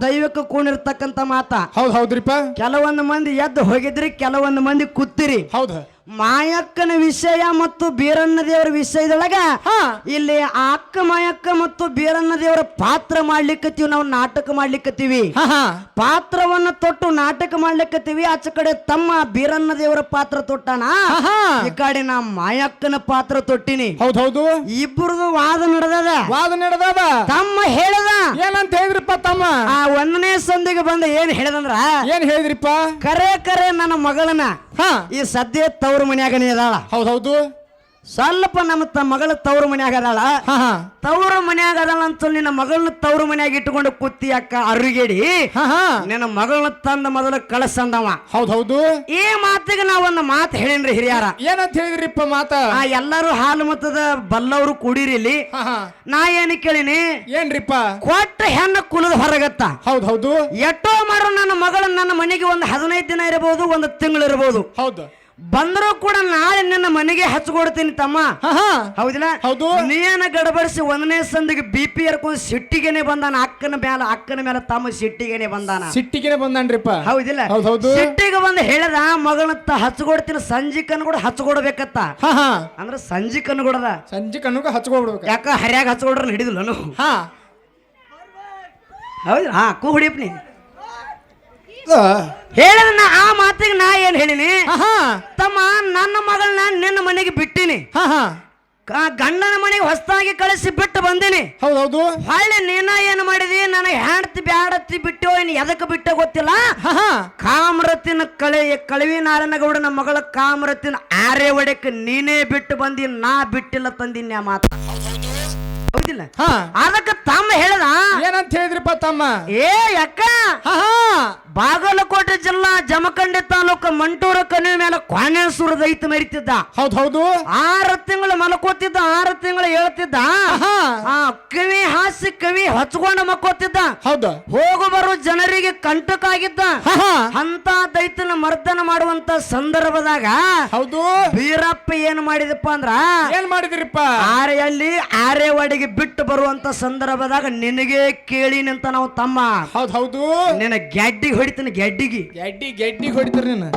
ದೈವಕ್ಕೆ ಕೂಣಿರ್ತಕ್ಕಂತ ಮಾತ. ಹೌದ್ ಹೌದ್ರಿಪ್ಪ? ಕೆಲವೊಂದು ಮಂದಿ ಎದ್ದು ಹೋಗಿದ್ರಿ ಕೆಲವೊಂದು ಮಂದಿ ಕೂತಿರಿ. ಹೌದ್. ಮಾಯಕ್ಕನ ವಿಷಯ ಮತ್ತು ಬೀರಣ್ಣ ದೇವರ ವಿಷಯದೊಳಗ ಇಲ್ಲಿ ಅಕ್ಕ ಮಾಯಕ್ಕ ಮತ್ತು ಬೀರಣ್ಣ ದೇವರ ಪಾತ್ರ ಮಾಡ್ಲಿಕ್ಕತ್ತೀವಿ ನಾವು ನಾಟಕ ಮಾಡ್ಲಿಕ್ಕತ್ತೀವಿ. ಪಾತ್ರವನ್ನ ತೊಟ್ಟು ನಾಟಕ ಮಾಡ್ಲಿಕ್ಕತ್ತೀವಿ ಆಚೆ ಕಡೆ ತಮ್ಮ ಬೀರಣ್ಣ ದೇವರ ಪಾತ್ರ ಹಾ. ಈ ಕಡೆ ನಾ ಮಾಯಕ್ಕನ ಪಾತ್ರ ತೊಟ್ಟಿನಿ. ಹೌದೌದು ಹೌದು. ಇಬ್ಬರದು ವಾದ ನಡೆದದ. ವಾದ ನಡೆದದ. ತಮ್ಮ ಹೇಳದ. ಏನಂತ ಹೇಳಿದ್ರಿಪ್ಪ ತಮ್ಮ? ಆ ಒಂದನೇ ಸಂದಿಗೆ ಬಂದ ಏನ್ ಹೇಳದಂದ್ರ ಏನ್ ಹೇಳಿದ್ರಿಪ್ಪ? ಕರೆ ಕರೆ ನನ್ನ ಮಗಳನ್ನ ಹಾ. ಈ ಸದ್ಯ ತವ್ರ ಮನ್ಯಾಗನೇ ಅದಾಳ. ಹೌದೌದು ಹೌದು. ಸ್ವಲ್ಪ ನಮ್ಮ ತ ಮಗಳ ತವ್ರ ಮನ್ಯಾಗ ಅದಾಳ. ಹಾ ಹಾ. ತವ್ರ ಮನ್ಯಾಗ ಅದಾಳ ಅಂತ ನಿನ್ನ ಮಗಳನ್ನ ತವ್ರ ಮನ್ಯಾಗ ಇಟ್ಕೊಂಡು ಕುತ್ತಿ ಅಕ್ಕ ಅರುಗೇಡಿ. ಹಾ ಹಾ. ನಿನ್ನ ಮಗಳನ್ನ ತಂದ ಮೊದಲು ಕಳಸಂದವ. ಹೌದೌದು ಹೌದು. ಈ ಮಾತಿಗೆ ನಾ ಒಂದು ಮಾತು ಹೇಳಿನ್ರಿ ಹಿರಿಯಾರ. ಏನಂತ ಹೇಳಿದ್ರಿಪ್ಪ ಮಾತ? ಆ ಎಲ್ಲರೂ ಹಾಲು ಮತದ ಬಲ್ಲವರು ಕುಡೀರಿ ಇಲ್ಲಿ. ಹಾ ಹಾ. ನಾ ಏನು ಕೇಳಿನಿ? ಏನ್ರಿಪ್ಪ? ಕೊಟ್ಟ ಹೆಣ್ಣು ಕುಲದ ಹೊರಗತ್ತ. ಹೌದ್ ಹೌದು. ಎಟ್ಟೋ ಮಾಡ್ರು ನನ್ನ ಮಗಳ ನನ್ನ ಮನೆಗೆ ಒಂದು ಹದಿನೈದು ದಿನ ಇರಬಹುದು ಒಂದು ತಿಂಗಳು ಇರಬಹುದು. ಹೌದು. ಬಂದರೂ ಕೂಡ ನಾಳೆ ನಿನ್ನ ಮನೆಗೆ ಹಚ್ಕೊಡ್ತೀನಿ ತಮ್ಮ. ಹೌದಿಲ್ಲ? ಹೌದು. ನೀನ ಗಡಬಡಿಸಿ ಒಂದನೇ ಸಂದಿಗೆ ಬಿ ಪಿ ಎರ್ಕೊಂಡು ಸಿಟ್ಟಿಗೆನೆ ಬಂದಾನ ಅಕ್ಕನ ಮೇಲೆ ಅಕ್ಕನ ಮೇಲೆ ತಮ್ಮ ಸಿಟ್ಟಿಗೆನೆ ಬಂದಾನ. ಸಿಟ್ಟಿಗೆನೆ ಬಂದಾನ್ರಿಪ್ಪ. ಹೌದಿಲ್ಲ? ಹೌದ್ ಹೌದು. ಸಿಟ್ಟಿಗೆ ಬಂದು ಹೇಳದ ಮಗಳತ್ತ ಹಚ್ಕೊಡ್ತೀನಿ ಸಂಜಿಕನ್ ಕೂಡ ಹಚ್ಕೊಡ್ಬೇಕತ್ತ. ಅಂದ್ರೆ ಸಂಜಿಕನ್ ಸಂಜಿ ಸಂಜೆ ಕೂಡ ಹಚ್ಕೊಬಿಡ್ಬೇಕ ಯಾಕ ಹರಿಯಾಗ ಹಚ್ಕೊಡ್ರ ಹಿಡಿದಿಲ್ಲ ಹಾ. ಹೌದು ಹಾ ಕೂ ಹೊಡಿಯಪ್ನಿ ಹೇಳಿದ ನಾ ಆ ಮಾತಿಗೆ ನಾ ಏನ್ ಹೇಳಿನಿ? ಹಾ ಹಾ ತಮ್ಮ ನನ್ನ ಮಗಳನ್ನ ನಿನ್ನ ಮನೆಗೆ ಬಿಟ್ಟಿನಿ. ಹಾ ಹಾ ಕ- ಗಂಡನ ಮನೆಗೆ ಹೊಸದಾಗಿ ಕಳಿಸಿ ಬಿಟ್ಟು ಬಂದಿನಿ. ಹೌದೌದು. ಹೌದು ಹೊಳ್ಳಿ ನೀನ ಏನು ಮಾಡಿದಿ? ನನಗೆ ಹೆಂಡತಿ ಬ್ಯಾಡತ್ತಿ ಬಿಟ್ಟು ಏನು ಎದಕ್ಕೆ ಬಿಟ್ಟ ಗೊತ್ತಿಲ್ಲ? ಹಾ ಹಾ ಕಾಮರತಿನ ಕಳೆ ಕಳವಿ ನಾರಾಯಣಗೌಡನ ಮಗಳ ಕಾಮರತಿನ ಆರೆ ಒಡೆಕ್ ನೀನೇ ಬಿಟ್ಟು ಬಂದಿ ನಾ ಬಿಟ್ಟಿಲ್ಲ ತಂದಿನಿ ಆ ಮಾತ. ಹೌದಿಲ್ಲ? ಹಾ. ಅದಕ್ಕೆ ತಮ್ಮ ಹೇಳ್ದ? ಏನಂತ ಹೇಳಿದ್ರಿಪ್ಪ ತಮ್ಮ? ಏ ಅಕ್ಕ ಹಾ ಹಾ ಬಾಗಲಕೋಟೆ ಜಿಲ್ಲಾ ಜಮಖಂಡಿ ತಾಲೂಕು ಮಂಟೂರ ಕಣಿವೆ ಮೇಲೆ ಕ್ವಾನೇಶ್ವರ ದೈತ ಮರಿತಿದ್ದ. ಹೌದ್ ಹೌದು. ಆರು ತಿಂಗಳು ಮಲ್ಕೋತಿದ್ದ ಆರು ತಿಂಗಳು ಹೇಳ್ತಿದ್ದ. ಕವಿ ಹಾಸಿ ಕವಿ ಹಚ್ಕೊಂಡು ಮಕ್ಕೋತಿದ್ದ ಹೌದು. ಹೋಗು ಬರೋ ಜನರಿಗೆ ಕಂಟಕ ಆಗಿದ್ದ. ಅಂತ ದೈತನ ಮರ್ದನ ಮಾಡುವಂತ ಸಂದರ್ಭದಾಗ ಹೌದು. ವೀರಪ್ಪ ಏನ್ ಮಾಡಿದಪ್ಪ ಅಂದ್ರ ಏನ್ ಮಾಡಿದ್ರಿಪ್ಪ? ಆರೆಯಲ್ಲಿ ಆರೆ ಒಡೆಗೆ ಬಿಟ್ಟು ಬರುವಂತ ಸಂದರ್ಭದಾಗ ನಿನಗೆ ಕೇಳಿ ನಿಂತ ನಾವು ತಮ್ಮ. ಹೌದ್ ಹೌದು. ನಿನ್ನ ಗೆಡ್ಡಿಗೆ ಹೊಡಿತೀನಿ ಗೆಡ್ಡಿಗೆ. ಗೆಡ್ಡಿ ಗೆಡ್ಡಿ ಹೊಡಿತಾರ ನೀನು.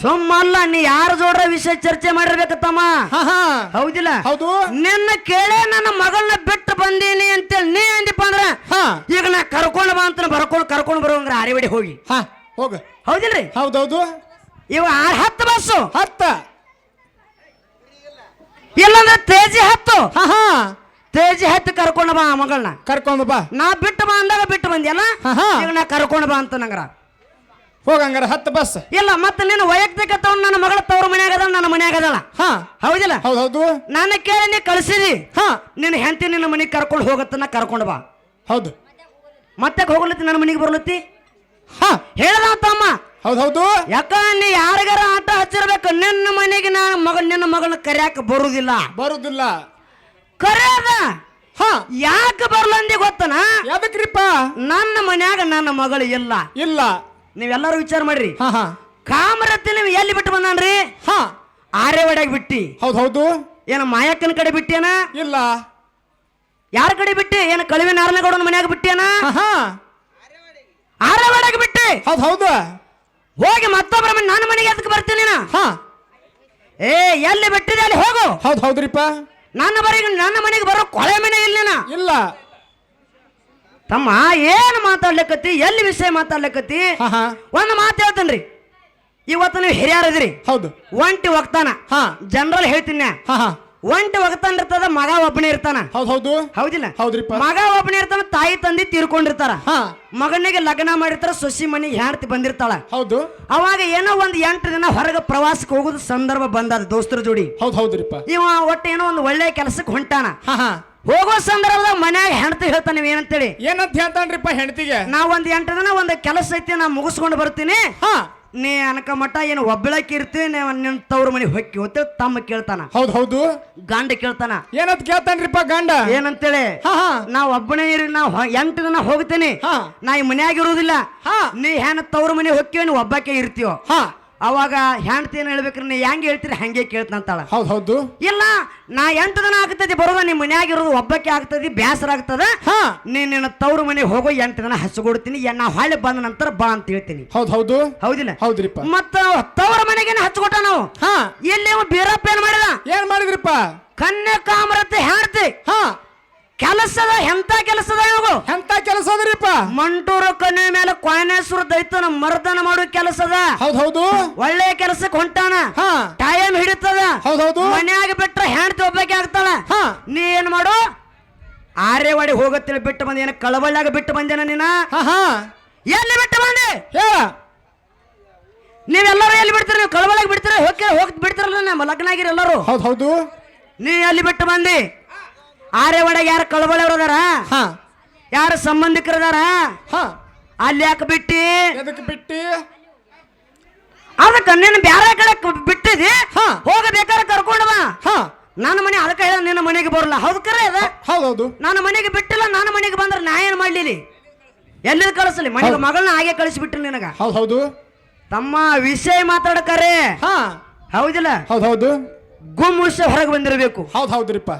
ಸುಮ್ಮಲ್ಲ ನೀ ಯಾರ ಜೋಡ್ರ ವಿಷಯ ಚರ್ಚೆ ಮಾಡಿರ್ಬೇಕು ತಮ್ಮ? ಹೌದಿಲ್ಲ? ಹೌದು. ನಿನ್ನ ಕೇಳೇ ನನ್ನ ಮಗಳನ್ನ ಬಿಟ್ಟು ಬಂದೀನಿ ಅಂತೇಳಿ ನೀ ಅಂದಿಪ್ಪ ಅಂದ್ರ? ಹಾ. ಈಗ ನಾ ಕರ್ಕೊಂಡು ಬಾ ಅಂತ ಬರ್ಕೊಂಡು ಕರ್ಕೊಂಡು ಬರುವಂಗ್ರ ಆರಿವಡಿ ಹೋಗಿ. ಹಾ ಹೋಗ. ಹೌದಿಲ್ರಿ? ಹೌದೌದು. ಇವ ಆರ್ ಹತ್ತು ಬಸ್ಸು. ಹತ್ತ. ಇಲ್ಲಂದ್ರೆ ತೇಜಿ ಹತ್ತು. ಹಾ. ತೇಜಿ ಹತ್ತು ಕರ್ಕೊಂಡು ಬಾ ಮಗಳನ್ನ. ಕರ್ಕೊಂಡು ಬಾ. ನಾ ಬಿಟ್ಟು ಬಾ ಅಂದಾಗ ಬಿಟ್ಟು ಬಂದ್ಯಲ್ಲ. ಈಗ ನಾ ಕರ್ಕೊಂಡು ಬಾ ಅಂತ ನಂಗ್ರ. ಹೋಗಂಗಾರ ಹತ್ತು ಬಸ್. ಇಲ್ಲ ಮತ್ತೆ ನಿನ್ನ ವೈಯಕ್ತಿಕ ತಗೊಂಡು ನನ್ನ ಮಗಳ ತವ್ರ ಮನ್ಯಾಗ ಅದಾಳ ನನ್ನ ಮನ್ಯಾಗ ಅದಾಳ. ಹಾ. ಹೌದಿಲ್ಲ? ಹೌದೌದು. ನಾನು ಕೇಳಿ ನೀ ಕಳಿಸಿದಿ. ಹಾ. ನಿನ್ನ ಹೆಂಡತಿ ನಿನ್ನ ಮನೆಗೆ ಕರ್ಕೊಂಡು ಹೋಗತ್ತ ನಾ ಕರ್ಕೊಂಡು ಬಾ. ಹೌದು. ಮತ್ತೆ ಹೋಗ್ಲತ್ತಿ ನನ್ನ ಮನೆಗೆ ಬರ್ಲತ್ತಿ? ಹಾ. ಹೇಳ್ದ ತಮ್ಮ? ಹೌದೌದು. ಯಾಕ ನೀ ಯಾರಿಗಾರ ಆಟ ಹಚ್ಚಿರ್ಬೇಕು? ನಿನ್ನ ಮನೆಗೆ ನಾನು ಮಗ ನಿನ್ನ ಮಗಳನ್ನ ಕರ್ಯಾಕ ಬರುದಿಲ್ಲ. ಬರುದಿಲ್ಲ. ಹಾ. ಯಾಕೆ ಬರ್ಲಂದಿ ಗೊತ್ತನ? ಯಾವ್ದಕ್ರಿಪ್ಪ? ನನ್ನ ಮನ್ಯಾಗ ನನ್ನ ಮಗಳು ಇಲ್ಲ. ಇಲ್ಲ. ನೀವೆಲ್ಲರೂ ವಿಚಾರ ಮಾಡ್ರಿ. ಹಾ ಹಾ. ಕಾಮರತ್ತಿ ನೀವು ಎಲ್ಲಿ ಬಿಟ್ಟು ಬಂದಾನ್ರಿ? ಹಾ. ಆರ್ಯವಾಡ್ಯಾಗ ಬಿಟ್ಟಿ. ಹೌದು ಹೌದು. ಏನ ಮಾಯಕ್ಕನ ಕಡೆ ಬಿಟ್ಟೇನ? ಇಲ್ಲ. ಯಾರ ಕಡೆ ಬಿಟ್ಟಿ? ಏನ ಕಳಿವೆ ನಾರಾಯಣಗೌಡನ ಮನ್ಯಾಗ ಬಿಟ್ಟೇನ? ಹಾ ಹಾ. ಬಿಟ್ಟಿ. ಹೌದು ಹೌದು. ಹೋಗಿ ಮತ್ತೊಬ್ಬರ ಮನೆ ನನ್ನ ಮನೆಗೆ ಎದಕ್ಕೆ ಬರ್ತೀನಿ ನಾ ಹಾ. ಏ ಎಲ್ಲಿ ಬಿಟ್ಟಿದೆ ಅಲ್ಲಿ ಹೋಗು. ಹೌದು ಹೌದ್ರಿಪ್ಪ. ನನ್ನ ಬರೀ ನನ್ನ ಮನೆಗೆ ಬರೋ ಕೊಳೆ ಮನೆ ಇಲ್ಲಿನ ಇಲ್ಲ. ತಮ್ಮ ಏನು ಮಾತಾಡ್ಲಿಕ್ಕತ್ತಿ? ಎಲ್ಲಿ ವಿಷಯ ಮಾತಾಡ್ಲಿಕ್ಕತ್ತಿ? ಹಾ ಒಂದು ಮಾತು ಹೇಳ್ತೇನ್ರಿ. ಇವತ್ತು ನೀವು ಹಿರಿಯರದಿರಿ ಹೌದು. ಒಂಟಿ ಹೋಗ್ತಾನ ಹಾ. ಜನರಲ್ ಹೇಳ್ತೀನಿ. ಒಂಟಿ ಒಗತನ್ ಇರ್ತದ ಮಗ ಒಬ್ಬನೇ ಇರ್ತಾನ. ಹೌದು ಹೌದು. ಹೌದಿಲ್ಲ? ಹೌದ್ರಿಪ್ಪ. ಮಗ ಒಬ್ಬನೇ ಇರ್ತಾನ ತಾಯಿ ತಂದೆ ತೀರ್ಕೊಂಡಿರ್ತಾರ. ಹಾ. ಮಗನಿಗೆ ಲಗ್ನ ಮಾಡಿರ್ತಾರ ಸೊಸಿ ಮನೆಗೆ ಹೆಂಡತಿ ಬಂದಿರ್ತಾಳ. ಹೌದು. ಅವಾಗ ಏನೋ ಒಂದ್ ಎಂಟು ದಿನ ಹೊರಗೆ ಪ್ರವಾಸಕ್ಕೆ ಹೋಗೋದು ಸಂದರ್ಭ ಬಂದದ ದೋಸ್ತರ ಜೋಡಿ. ಹೌದ್ ಹೌದ್ರಿಪ್ಪ. ಇವ ಒಟ್ಟು ಏನೋ ಒಂದು ಒಳ್ಳೆ ಕೆಲಸಕ್ಕೆ ಹೊಂಟಾನ. ಹಾ ಹಾ. ಹೋಗೋ ಸಂದರ್ಭದಾಗ ಮನ್ಯಾಗ ಹೆಂಡತಿ ಹೇಳ್ತಾನೆ ನೀವ್ ಏನಂತೇಳಿ? ಏನಂತ ಹೇಳ್ತಾನ್ರಿಪ್ಪ ಹೆಂಡತಿಗೆ? ನಾ ಒಂದು ಎಂಟು ದಿನ ಒಂದು ಕೆಲಸ ಐತಿ ನಾ ಮುಗಿಸ್ಕೊಂಡು ಬರ್ತೀನಿ. ಹಾ. ನೀ ಅನಕ ಮಠ ಏನು ಒಬ್ಬಳಕ್ಕೆ ಇರ್ತೀನಿ ನಿನ್ನ ತವ್ರ ಮನೆ ಹೊಕ್ಕಿ ಹೋತ ತಮ್ಮ ಕೇಳ್ತಾನ. ಹೌದು ಹೌದು. ಗಂಡ ಕೇಳ್ತಾನ. ಏನಂತ ಕೇಳ್ತಾನ್ರಿಪ್ಪ ಗಂಡ? ಏನಂತೇಳಿ? ಹಾ ಹಾ. ನಾ ಒಬ್ಬನೇ ಇರಿ ನಾ ಎಂಟು ದಿನ ಹೋಗ್ತೇನೆ. ಹಾ. ನಾ ಈ ಮನ್ಯಾಗ ಇರುವುದಿಲ್ಲ ಹಾ. ನೀ ಹೆಣ ತವ್ರ ಮನೆ ಹೊಕ್ಕಿ ಒಬ್ಬಕ್ಕೆ ಇರ್ತೀವ ಹಾ. ಅವಾಗ ಹೆಂಡ್ತಿ ಏನು ಹೇಳ್ಬೇಕ್ರಿ ನೀ ಹೆಂಗೆ ಹೇಳ್ತೀರಿ ಹಂಗೆ ಕೇಳ್ತಂತಾಳ ಹೌದು ಹೌದು. ಇಲ್ಲ ನಾ ಎಂಟು ದಿನ ಆಗ್ತದೆ ಬರೋದ ನಿಮ್ಮ ಮನ್ಯಾಗ ಇರೋದು ಒಬ್ಬಕ್ಕೆ ಆಗ್ತದೆ ಬೇಸರ ಆಗ್ತದ. ಹಾ. ನೀ ನಿನ್ನ ತವ್ರ ಮನೆಗೆ ಹೋಗೋ ಎಂಟು ದಿನ ಹಚ್ಕೊಡ್ತೀನಿ ಎ- ನಾ ಹೊಳ್ಳಿ ಬಂದ ನಂತರ ಬಾ ಅಂತ ಹೇಳ್ತೀನಿ. ಹೌದು ಹೌದು. ಹೌದಿಲ್ಲ? ಹೌದ್ರಿಪ್ಪ. ಮತ್ತ ತವ್ರ ಮನೆಗೆ ಹಚ್ಕೊಟ್ಟ ನಾವು? ಹಾ. ಇಲ್ಲಿ ಅವ ಬೀರಪ್ಪ ಏನ್ ಮಾಡಿದ ಏನ್ ಮಾಡಿದ್ರಿಪ್ಪ? ಕನ್ಯಾ ಕಾಮರತೆ ಹೆಂಡ್ತಿ. ಹಾ. ಕೆಲಸದ ಎಂತ ಕೆಲಸದ ಇವು ಎಂತ ಕೆಲಸ ಅದ್ರಿಪ್ಪ? ಮಂಟೂರು ಕಣ್ಣಿನ ಮೇಲೆ ಕೊಯನೇಶ್ವರ ದೈತನ ಮರ್ದನ ಮಾಡೋ ಕೆಲಸದ. ಹೌದೌದು ಹೌದು. ಒಳ್ಳೆ ಕೆಲಸಕ್ಕೆ ಹೊಂಟಾನ. ಹಾ. ಟೈಮ್ ಹಿಡಿತದ. ಹೌದೌದು ಹೌದು. ಮನ್ಯಾಗ ಬಿಟ್ರ ಹೆಂಡ್ತಿ ಒಬ್ಬಾಕಿ ಆಗ್ತಾಳ. ಹಾ. ನೀ ಏನ್ ಮಾಡು? ಆರ್ಯವಾಡಿ ಹೋಗತ್ತಿಲ್ಲ ಬಿಟ್ಟು ಬಂದೇನ ಕಳವಳ್ಳಾಗ ಬಿಟ್ಟು ಬಂದೇನ ನೀನ? ಹಾ ಹಾ. ಎಲ್ಲಿ ಬಿಟ್ಟು ಬಂದೆ? ನೀವೆಲ್ಲರೂ ಎಲ್ಲಿ ಬಿಡ್ತೀರಿ? ನೀವು ಕಳವಳಾಗ ಬಿಡ್ತೀರ? ಹೋಗಿ ಹೋಗಿ ಬಿಡ್ತಿರಲ್ಲ ನಮ್ಮ ಲಗ್ನ ಆಗಿರಿ ಎಲ್ಲರೂ. ಹೌದು ಹೌದು. ನೀ ಎಲ್ಲಿ ಬಿಟ್ಟು ಬಂದಿ? ಆರ್ಯವಾಡಿಗೆ ಯಾರು ಕಳವಳವ್ರು ಅದಾರ? ಹಾ. ಯಾರು ಸಂಬಂಧಿಕರು ಅದಾರ? ಹಾ. ಅಲ್ಲಿ ಯಾಕೆ ಬಿಟ್ಟಿ? ಎದಕ್ಕೆ ಬಿಟ್ಟಿ? ಅದಕ್ಕೆ ನೀನು ಬ್ಯಾರೆ ಕಡೆ ಕ- ಬಿಟ್ಟಿದಿ? ಹಾ. ಹೋಗಬೇಕಾದ್ರೆ ಕರ್ಕೊಂಡು ಬಾ. ಹಾ. ನನ್ನ ಮನೆ ಅದಕ್ಕೆ ಹೇಳ ನಿನ್ನ ಮನೆಗೆ ಬರಲ್ಲ. ಹೌದು ಕರೆ ಅದ? ಹೌದೌದು. ಹೌದು ನನ್ನ ಮನೆಗೆ ಬಿಟ್ಟಿಲ್ಲ ನನ್ನ ಮನೆಗೆ ಬಂದ್ರೆ ನಾ ಏನು ಮಾಡ್ಲಿಲಿ? ಎಲ್ಲಿ ಕಳಿಸಲಿ? ಮನೆಗೆ ಮಗಳನ್ನ ಹಾಗೆ ಕಳಿಸ್ಬಿಟ್ರಿ ನಿನಗ. ಹೌದು ಹೌದು ತಮ್ಮ ವಿಷಯ ಮಾತಾಡಕರೆ ಹಾ. ಹೌದಿಲ್ಲ? ಹೌದು ಹೌದು ಗುಮ್ ಹೊರಗೆ ಬಂದಿರಬೇಕು. ಹೌದು ಹೌದ್ರಿಪ್ಪ.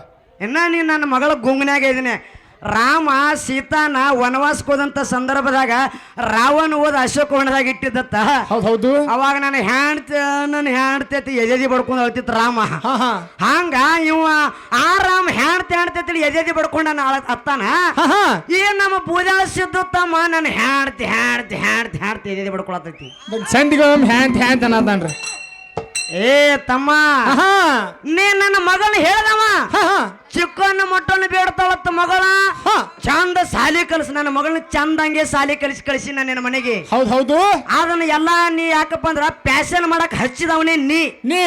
ಇನ್ನ ನೀನು ನನ್ನ ಮಗಳ ಗುಂಗ್ನಾಗ ಇದೀನಿ. ರಾಮ ಸೀತಾನ ವನವಾಸಕ್ಕೆ ಹೋದಂತ ಸಂದರ್ಭದಾಗ ರಾವಣ ಓದ ವರ್ಣದಾಗ ಇಟ್ಟಿದ್ದತ್ತ. ಹೌದ್ ಹೌದು. ಅವಾಗ ನಾನು ಹ್ಯಾಂಡ್ತ ನನ್ನ ಹ್ಯಾಂಡ್ತೈತಿ ಎದೆದಿ ಬಡ್ಕೊಂಡು ಅಳ್ತಿತ್ತು ರಾಮ. ಹಂಗ ಇವ ಆ ರಾಮ ಹ್ಯಾಂಡ್ ಹ್ಯಾಂಡ್ತೈತಿ ಎದೆದಿ ಬಡ್ಕೊಂಡು ನಾನು ಅಳ ಅತ್ತಾನ. ಏನ್ ನಮ್ಮ ಪೂಜಾ ಸಿದ್ದು ತಮ್ಮ ನನ್ನ ಹ್ಯಾಂಡ್ತಿ ಹ್ಯಾಂಡ್ತಿ ಹ್ಯಾಂಡ್ತಿ ಹ್ಯಾಂಡ್ತಿ ಎದೆದಿ ಬಡ್ಕೊಳತೈತಿ ಸಂಡಿಗೆ ಹ್ಯಾಂಡ್ ಹ್ಯಾಂಡ್ ಅನ್ನತಾನ್ರಿ ಏ ತಮ್ಮ ನೀ ನನ್ನ ಮಗನ ಹೇಳ್ದವ? ಮೊಟ್ಟನ್ನು ಚಿಕ್ಕನ್ನ ಮಟ್ಟನ್ನು ಬೇಡ್ತಾಳತ್ತ ಮಗಳ? ಚಂದ ಸಾಲಿ ಕಲಿಸ್ ನನ್ನ ಮಗಳನ್ನ ಚಂದಂಗೆ ಸಾಲಿ ಕಲಿಸಿ ಕಳಿಸಿ ನಾನು ನಿನ್ನ ಮನೆಗೆ. ಹೌದ್ ಹೌದು. ಅದನ್ನ ಎಲ್ಲಾ ನೀ ಯಾಕಪ್ಪ ಅಂದ್ರ ಪ್ಯಾಶನ್ ಮಾಡಕ್ ಹಚ್ಚಿದವನೇ ನೀ. ನೀ.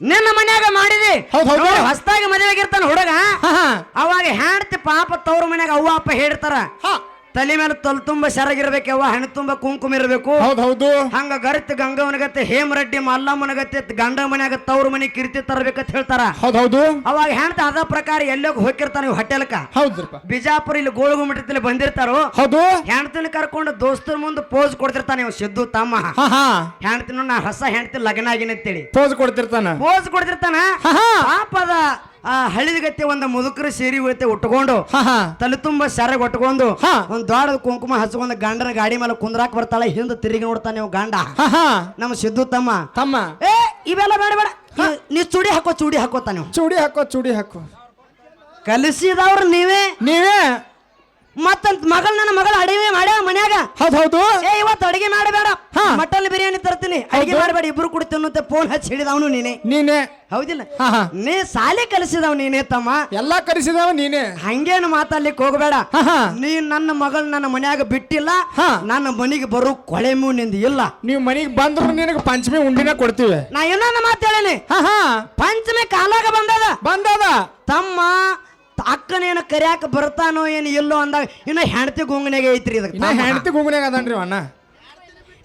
ನಿನ್ನ ಮನ್ಯಾಗ ಮಾಡಿದಿ. ಹೊಸದಾಗಿ ಮದುವೆಗಿರ್ತಾನ ಹುಡುಗ. ಅವಾಗ ಹೆಂಡತಿ ಪಾಪ ತವ್ರ ಮನ್ಯಾಗ ಅವ್ವ ಅಪ್ಪ ಹೇಳಿರ್ತಾರ. ಹಾ. ತಲೆ ಮೇಲೆ ತೊಲ್ ತುಂಬ ಸೆರಗಿರ್ಬೇಕವ್ವ ಹಣ್ಣು ತುಂಬ ಕುಂಕುಮ ಇರಬೇಕು. ಹೌದ್ ಹೌದು. ಹಂಗ ಗರ್ತ್ ಗಂಗವನಗತ್ತೆ ಹೇಮರೆಡ್ಡಿ ಮಲ್ಲಮ್ಮನಗತ್ತೆ ಗಂಡ ಮನ್ಯಾಗ ತವ್ರ ಮನೆ ಕಿರ್ತಿ ತರಬೇಕಂತ ಹೇಳ್ತಾರ. ಹೌದ್ ಹೌದು. ಅವಾಗ ಹೆಣ್ತ ಅದ ಪ್ರಕಾರ ಎಲ್ಲೋಗ ಹೋಗಿರ್ತಾನ ಇವ್ ಹೋಟೆಲ್ಕ ಹೌದ್ರಪ್ಪ. ಬಿಜಾಪುರ ಇಲ್ಲಿ ಗೋಳಗುಮಠದಲ್ಲಿ ಬಂದಿರ್ತಾರೋ ಹೌದು. ಹೆಣ್ತಿನ ಕರ್ಕೊಂಡು ದೋಸ್ತರ ಮುಂದೆ ಪೋಸ್ ಕೊಡ್ತಿರ್ತಾನೆ ಇವ್ ಸಿದ್ದು ತಮ್ಮ. ಹಾ ಹಾ. ಹೆಂಡ್ತಿನ ನಾ ಹೊಸ ಹೆಣ್ತಿ ಲಗ್ನ ಆಗಿನ ಅಂತೇಳಿ. ಪೋಸ್ ಕೊಡ್ತಿರ್ತಾನ. ಪೋಸ್ ಕೊಡ್ತಿರ್ತಾನ? ಪಾಪದ ಆ ಹಳಿದಗತ್ತೆ ಒಂದು ಮುದುಕರ ಸೇರಿ ಹೋಯ್ತೆ ಉಟ್ಕೊಂಡು ಹಾ ಹಾ. ತಲೆ ತುಂಬ ಸೆರಗ್ ಉಟ್ಕೊಂಡು ಹಾ. ಒಂದ್ ದೊಡ್ಡ ಕುಂಕುಮ ಹಚ್ಕೊಂಡ್ ಗಂಡನ ಗಾಡಿ ಮೇಲೆ ಕುಂದ್ರಾಕ್ ಬರ್ತಾಳೆ ಹಿಂದೆ ತಿರುಗಿ ನೋಡ್ತಾನೆ ನೀವು ಗಂಡ. ಹಾ ಹಾ. ನಮ್ಮ ಸಿದ್ದು ತಮ್ಮ. ತಮ್ಮ. ಏ ಇವೆಲ್ಲ ಬೇಡ ಬೇಡ. ನೀ- ಚೂಡಿ ಹಾಕೋ ಚೂಡಿ ಹಾಕೋತಾನೆ. ಚೂಡಿ ಹಾಕೋ ಚೂಡಿ ಹಾಕೋ. ಕಲಿಸಿದವ್ರು ನೀವೇ. ನೀವೇ. ಮತ್ತಂತ ಮಗಳ ನನ್ನ ಮಗಳ ಅಡಿಗೆ ಮಾಡ್ಯ ಮನ್ಯಾಗ. ಹೌದ್ ಹೌದು. ಏ ಇವತ್ತು ಅಡಿಗೆ ಮಾಡಬೇಡ. ಮಟನ್ ಬಿರಿಯಾನಿ ತರ್ತೀನಿ. ಅಡಿಗೆ ಮಾಡಬೇಡ ಇಬ್ರು ಕೂಡ ತಿನ್ನುತ್ತೆ. ಫೋನ್ ಹಚ್ಚಿ ಹಿಡಿದವನು ನೀನೆ. ನೀನೆ. ಹೌದಿಲ್ಲ? ಹಾ ಹಾ. ನೀ ಸಾಲೆ ಕಲಿಸಿದವ್ ನೀನೇ ತಮ್ಮ. ಎಲ್ಲಾ ಕಲಿಸಿದವ ನೀನೆ. ಹಂಗೇನು ಮಾತಾಡ್ಲಿಕ್ಕೆ ಹೋಗಬೇಡ. ನೀ ನನ್ನ ಮಗಳ ನನ್ನ ಮನ್ಯಾಗ ಬಿಟ್ಟಿಲ್ಲ. ಹಾ. ನನ್ನ ಮನೆಗೆ ಬರೋ ಕೊಳೆ ನಿಂದ ಇಲ್ಲ. ನೀವು ಮನೆಗೆ ಬಂದ್ರು ನಿನಗೆ ಪಂಚಮಿ ಉಂಡಿನ ಕೊಡ್ತೀವಿ. ನಾ ಇನ್ನೊಂದು ಮಾತಾಡೇನಿ ಹಾ ಹಾ. ಪಂಚಮಿ ಕಾಲಾಗ ಬಂದದ. ಬಂದದ. ತಮ್ಮ ಅಕ್ಕನೇನು ಕರ್ಯಾಕ ಬರ್ತಾನೋ ಏನು ಇಲ್ಲೋ ಅಂದಾಗ ಇನ್ನು ಹೆಂಡತಿ ಗುಂಗನೆಗೆ ಐತ್ರಿ ಇದಕ್ಕೆ ನಾ ಹೆಂಡತಿ ಗುಂಗುನ್ಯಾಗ ಅದನ್ರಿ ಅಣ್ಣ.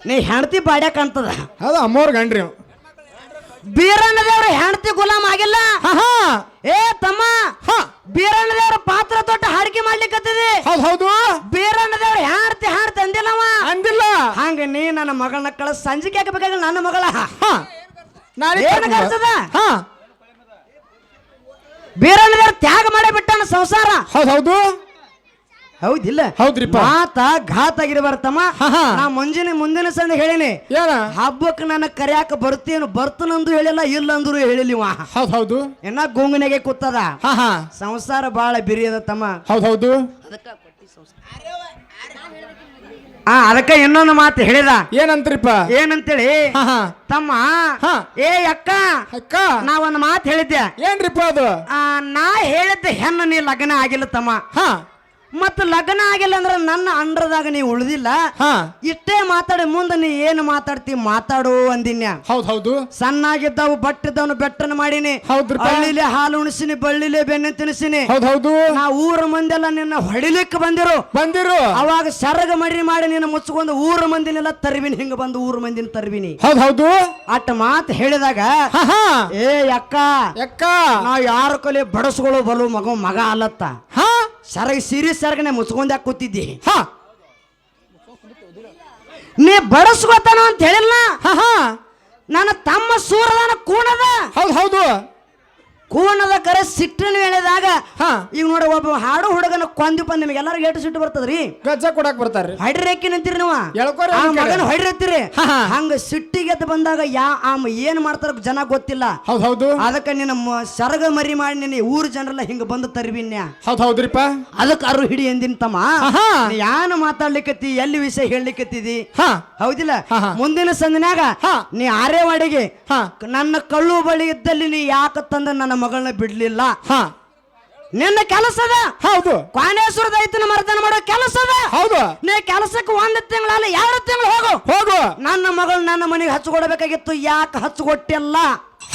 ನೀ ಹೆಂಡತಿ ಬಾಡ್ಯಾಕ ಅಂತದ. ಅದು ಅಮ್ಮವ್ರ ಗಂಡ್ರಿ ಅವ. ಬೀರಣ್ಣ ದೇವ್ರ ಹೆಂಡತಿ ಗುಲಾಮ್ ಆಗಿಲ್ಲ? ಹಾ ಏ ತಮ್ಮ ಹಾ. ಬೀರಣ್ಣ ದೇವ್ರ ಪಾತ್ರ ತೊಟ್ಟ ಹಾಡಿಕೆ ಮಾಡ್ಲಿಕ್ಕತ್ತದಿ ಹೌದ್ ಹೌದು. ಬೀರಣ್ಣ ದೇವ್ರ ಹಾಡ್ತಿ ಹಾಡ್ತಿ ಅಂದಿಲ್ಲವ? ಅಂದಿಲ್ಲ. ಹಂಗ ನೀ ನನ್ನ ಮಗಳನ್ನ ಕಳ ಸಂಜಿಕೆ ಹಾಕಬೇಕಾಗಿಲ್ಲ ನನ್ನ ಮಗಳ. ಹಾ. ನಾಳೆ ಏನ್. ಕಳ್ಸದ? ಹಾ. ಬೀರಣ್ಣ ತ್ಯಾಗ ಮಾಡೇ ಬಿಟ್ಟಾನ ಸಂಸಾರ. ಹೌದು ಹೌದು. ಹೌದಿಲ್ಲ. ಹೌದ್ರಿಪ್ಪ. ಮಾತ ಘಾತ ಹಾ. ನಾ ಮುಂಜಾನೆ ಮುಂದಿನ ಸಂದ ಹೇಳಿನಿ. ಏನ? ಹಬ್ಬಕ್ಕೆ ನನ್ನ ಕರ್ಯಾಕ ಬರ್ತೇನು ಬರ್ತನಂದು ಹೇಳಿಲ್ಲ ಇಲ್ಲ ಅಂದ್ರು ಹೇಳಿಲ್ಲ ಹೌದು ಹೌದ್. ಏನ ಗುಂಗನೆಗೆ ಕೂತದ. ಹಾ ಹಾ. ಸಂಸಾರ ಬಾಳ ಬಿರಿಯದ ತಮ್ಮ ಹೌದು. ಹೌದು ಆ ಅದಕ್ಕೆ ಇನ್ನೊಂದು ಮಾತು ಹೇಳಿದ. ಏನಂತ್ರಿಪ್ಪ? ಏನಂತೇಳಿ? ತಮ್ಮ. ಏ ಅಕ್ಕ ಅಕ್ಕ. ನಾ ಒಂದು ಮಾತು ಹೇಳಿದ್ದೆ. ಏನ್ರಿಪ್ಪ ಅದು? ಆ, ನಾ ಹೇಳಿದ್ದೆ ಹೆಣ್ಣು ನೀ ಲಗ್ನ ಆಗಿಲ್ಲ ತಮ್ಮ. ಹಾ. ಮತ್ತ ಲಗ್ನ ಆಗಿಲ್ಲ ಅಂದ್ರೆ ನನ್ನ ಅಂಡ್ರದಾಗ ನೀ ಉಳಿದಿಲ್ಲ. ಹಾ. ಇಷ್ಟೇ ಮಾತಾಡಿ ಮುಂದೆ ನೀ ಏನು ಮಾತಾಡ್ತಿ ಮಾತಾಡು ಅಂದಿನ್ಯ. ಹೌದ್ ಹೌದು. ಸಣ್ಣಾಗಿದ್ದವು ಬಟ್ಟಿದ್ದವನು ಬೆಟ್ಟನ ಮಾಡೀನಿ. ಹೌದ್ರಿ ಬಳ್ಳಿಲೆ ಹಾಲು ಉಣಿಸಿನಿ ಬಳ್ಳಿಲೆ ಬೆಣ್ಣೆ ತಿನ್ಸಿನಿ. ಹೌದ್ ಹೌದು. ನಾ ಊರ ಮಂದಿಯೆಲ್ಲ ನಿನ್ನ ಹೊಡಿಲಿಕ್ಕೆ ಬಂದಿರು. ಬಂದಿರು. ಅವಾಗ ಸರಗ ಮಡಿ ಮಾಡಿ ನಿನ್ನ ಮುಚ್ಕೊಂಡು ಊರ ಮಂದಿನೆಲ್ಲ ತರ್ವಿನಿ ಹಿಂಗ ಬಂದು ಊರ ಮಂದಿನ ತರ್ವಿನಿ ಹೌದ್ ಹೌದು. ಅಟ್ ಮಾತು ಹೇಳಿದಾಗ ಹಾ ಹಾ. ಏ ಅಕ್ಕ ಅಕ್ಕ ನಾವ್ ಯಾರ ಕೊಲೆ ಬಡಸ್ಕೊಳ್ಳೋ ಬಲು ಮಗ ಮಗ ಅಲ್ಲತ್ತ. ಹಾ. ಸರಗ ಸೀರಿಯಸ್ ಸರ್ಗನೆ ಮುಚ್ಕೊಂಡ್ ಯಾಕೆ ಕೂತಿದ್ದಿ. ಹಾ. ನೀ ಬಡಸ್ಕೋತಾನ ಅಂತ ಹೇಳಿಲ್ಲ? ನನ್ನ ತಮ್ಮ ಸೂರದನ ಕೂಣದ? ಹೌದು ಹೌದು. ಕೂಣದ ಕರೆ ಸಿಟ್ಟಿನ ಹೇಳಿದಾಗ ಹಾ. ಈಗ ನೋಡಿ ಒಬ್ಬ ಹಾಡು ಹುಡುಗನ ಕೊಂದಿಪ್ಪ ನಿಮ್ಗೆ ಎಲ್ಲಾರು ಏಟು ಸಿಟ್ಟು ಬರ್ತದ್ರಿ. ಗಜ್ಜ ಕೊಡಕ್ ಬರ್ತಾರ ಹೈಡ್ರೇಕಿ ನಿಂತಿರಿ ನೀವು? ಆ ಮಗನ. ಹಂಗ ಸಿಟ್ಟಿಗೆ ಬಂದಾಗ ಯಾ ಆಮ ಏನ್ ಮಾಡ್ತಾರ ಜನ ಗೊತ್ತಿಲ್ಲ. ಹೌದು ಹೌದು. ಅದಕ್ಕೆ ನಿನ್ನ ಸರಗ ಮರಿ ಮಾಡಿ ನಿನ್ನ ಊರ್ ಜನರೆಲ್ಲ ಹಿಂಗ ಬಂದು ತರ್ವಿನ್ಯ ಹೌದ್ ಹೌದ್ರಿಪ್ಪ. ಅದಕ್ಕೆ ಅರು ಹಿಡಿ ಎಂದಿನ ತಮ್ಮ. ಯಾನ ಮಾತಾಡ್ಲಿಕ್ಕತ್ತಿ ಎಲ್ಲಿ ವಿಷಯ ಹೇಳಲಿಕ್ಕತ್ತಿದಿ ಹೌದಿಲ್ಲ. ಮುಂದಿನ ಸಂದಿನಾಗ ಹಾ. ನೀ ಆರೇವಾಡಿಗೆ ನನ್ನ ಕಳ್ಳು ಬಳಿ ಇದ್ದಲ್ಲಿ ನೀ ಯಾಕ ತಂದ ನನ್ನ ಮಗಳನ್ನ ಬಿಡ್ಲಿಲ್ಲ. ಹಾ. ನಿನ್ನ ಕೆಲಸದ ಹೌದು. ಕ್ವಾನೇಶ್ವರ ದೈತನ ಮರ್ದನ ಮಾಡೋ ಕೆಲಸದ ಹೌದು. ನೀ ಕೆಲಸಕ್ಕೆ ಒಂದ್ ತಿಂಗಳಲ್ಲ ಎರಡು ತಿಂಗಳು ಹೋಗು. ಹೋಗು. ನನ್ನ ಮಗಳು ನನ್ನ ಮನೆಗೆ ಹಚ್ಕೊಡ್ಬೇಕಾಗಿತ್ತು ಯಾಕೆ ಹಚ್ಕೊಟ್ಟಿಲ್ಲ?